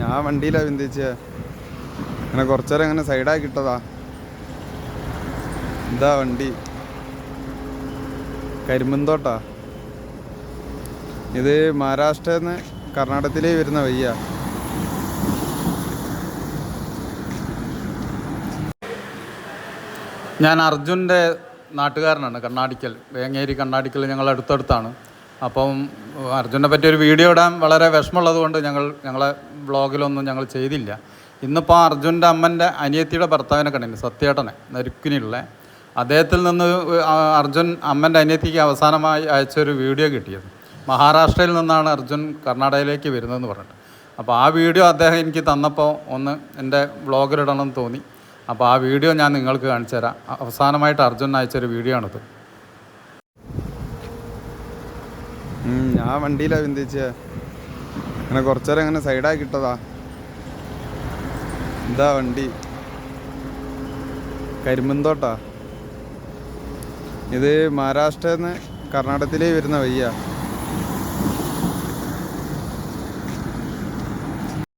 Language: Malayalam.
ഞാൻ വണ്ടിയിലാ ചിന്തിച്ച അങ്ങനെ കുറച്ചേരം അങ്ങനെ സൈഡാക്കി ഇട്ടതാ ഇതാ വണ്ടി. കരിമ്പന്തോട്ടാ. ഇത് മഹാരാഷ്ട്രയിൽ നിന്ന് കർണാടകത്തിലേക്ക് വരുന്ന വയ്യ ഞാൻ അർജുന്റെ നാട്ടുകാരനാണ് കണ്ണാടിക്കൽ വേങ്ങേരി കണ്ണാടിക്കൽ ഞങ്ങൾ അടുത്തടുത്താണ് അപ്പം അർജുനെ പറ്റി ഒരു വീഡിയോ ഇടാൻ വളരെ വിഷമമുള്ളത് കൊണ്ട് ഞങ്ങൾ ഞങ്ങളെ വ്ളോഗിലൊന്നും ഞങ്ങൾ ചെയ്തില്ല. ഇന്നിപ്പോൾ അർജുന്റെ അമ്മന്റെ അനിയത്തിയുടെ ഭർത്താവിനെ കണ്ടിന് സത്യേട്ടനെ നരുക്കിനുള്ള അദ്ദേഹത്തിൽ നിന്ന് അർജുൻ അമ്മന്റെ അനിയത്തിക്ക് അവസാനമായി അയച്ചൊരു വീഡിയോ കിട്ടിയത്. മഹാരാഷ്ട്രയിൽ നിന്നാണ് അർജുൻ കർണാടകയിലേക്ക് വരുന്നതെന്ന് പറഞ്ഞിട്ട്. അപ്പോൾ ആ വീഡിയോ അദ്ദേഹം എനിക്ക് തന്നപ്പോൾ ഒന്ന് എന്റെ വ്ളോഗിലിടണമെന്ന് തോന്നി. അപ്പോൾ ആ വീഡിയോ ഞാൻ നിങ്ങൾക്ക് കാണിച്ചു തരാം അവസാനമായിട്ട് അർജുൻ അയച്ചൊരു വീഡിയോ ആണിത്. ഞാൻ വണ്ടിയിലാ ബന്ധിച്ച അങ്ങനെ കുറച്ചേരം അങ്ങനെ സൈഡാക്കി ഇട്ടതാ. ഇതാ വണ്ടി. കരിമ്പന്തോട്ടാ. ഇത് മഹാരാഷ്ട്രയിൽ നിന്ന് കർണാടകത്തിലേ വരുന്ന വയ്യ